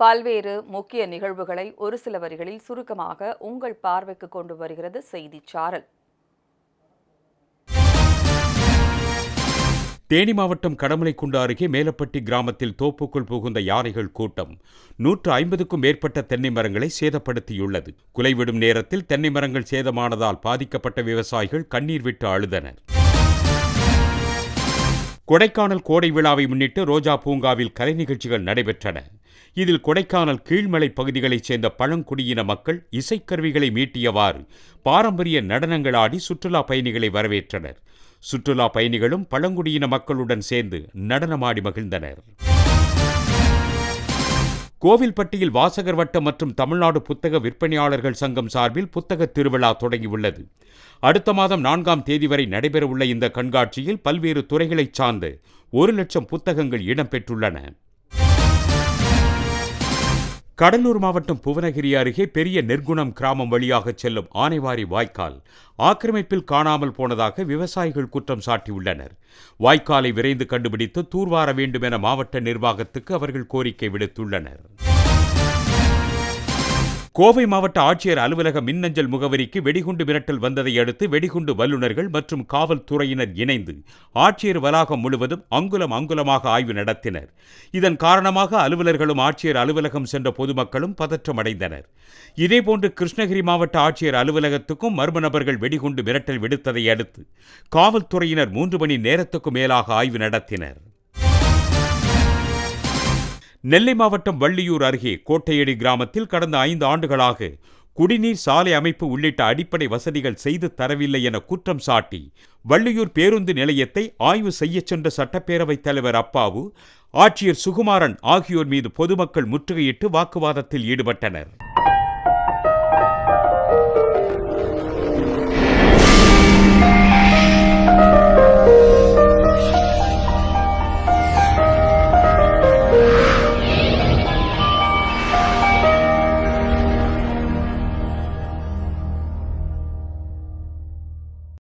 பல்வேறு முக்கிய நிகழ்வுகளை ஒரு சில வரிகளில் சுருக்கமாக உங்கள் பார்வைக்கு கொண்டு வருகிறது செய்திச் சாரல். தேனி மாவட்டம் கடமலைக்குண்டு அருகே மேலப்பட்டி கிராமத்தில் தோப்புக்குள் புகுந்த யானைகள் கூட்டம். நூற்று ஐம்பதுக்கும் மேற்பட்ட தென்னை மரங்களை சேதப்படுத்தியுள்ளது. குலைவிடும் நேரத்தில் தென்னை மரங்கள் சேதமானதால் பாதிக்கப்பட்ட விவசாயிகள் கண்ணீர் விட்டு அழுதனர். கொடைக்கானல் கோடை விழாவை முன்னிட்டு ரோஜா பூங்காவில் கலை நிகழ்ச்சிகள் நடைபெற்றன. இதில் கொடைக்கானல் கீழ்மலை பகுதிகளைச் சேர்ந்த பழங்குடியின மக்கள் இசைக்கருவிகளை மீட்டியவாறு பாரம்பரிய நடனங்கள் ஆடி சுற்றுலா பயணிகளை வரவேற்றனர். சுற்றுலா பயணிகளும் பழங்குடியின மக்களுடன் சேர்ந்து நடனமாடி மகிழ்ந்தனர். கோவில்பட்டியில் வாசகர் வட்டம் மற்றும் தமிழ்நாடு புத்தக விற்பனையாளர்கள் சங்கம் சார்பில் புத்தக திருவிழா தொடங்கியுள்ளது. அடுத்த மாதம் நான்காம் தேதி வரை நடைபெறவுள்ள இந்த கண்காட்சியில் பல்வேறு துறைகளைச் சார்ந்த ஒரு லட்சம் புத்தகங்கள் இடம்பெற்றுள்ளன கடலூர் மாவட்டம் புவனகிரி அருகே பெரிய நெற்குணம் கிராமம் வழியாக செல்லும் ஆனைவாரி வாய்க்கால் ஆக்கிரமிப்பில் காணாமல் போனதாக விவசாயிகள் குற்றம் சாட்டியுள்ளனர். வாய்க்காலை விரைந்து கண்டுபிடித்து தூர்வார வேண்டும் என மாவட்ட நிர்வாகத்துக்கு அவர்கள் கோரிக்கை விடுத்துள்ளனர். கோவை மாவட்ட ஆட்சியர் அலுவலக மின்னஞ்சல் முகவரிக்கு வெடிகுண்டு மிரட்டல் வந்ததை அடுத்து வெடிகுண்டு வல்லுநர்கள் மற்றும் காவல்துறையினர் இணைந்து ஆட்சியர் வளாகம் முழுவதும் அங்குலம் அங்குலமாக ஆய்வு நடத்தினர். இதன் காரணமாக அலுவலர்களும் ஆட்சியர் அலுவலகம் சென்ற பொதுமக்களும் பதற்றமடைந்தனர். இதேபோன்று கிருஷ்ணகிரி மாவட்ட ஆட்சியர் அலுவலகத்துக்கும் மர்ம நபர்கள் வெடிகுண்டு மிரட்டல் விடுத்ததை அடுத்து காவல்துறையினர் மூன்று மணி நேரத்துக்கு மேலாக ஆய்வு நடத்தினர். நெல்லை மாவட்டம் வள்ளியூர் அருகே கோட்டையடி கிராமத்தில் கடந்த ஐந்து ஆண்டுகளாக குடிநீர் சாலை அமைப்பு உள்ளிட்ட அடிப்படை வசதிகள் செய்து தரவில்லை என குற்றம் சாட்டி வள்ளியூர் பேருந்து நிலையத்தை ஆய்வு செய்யச் சென்ற சட்டப்பேரவைத் தலைவர் அப்பாவு ஆட்சியர் சுகுமாரன் ஆகியோர் மீது பொதுமக்கள் முற்றுகையிட்டு வாக்குவாதத்தில் ஈடுபட்டனர்.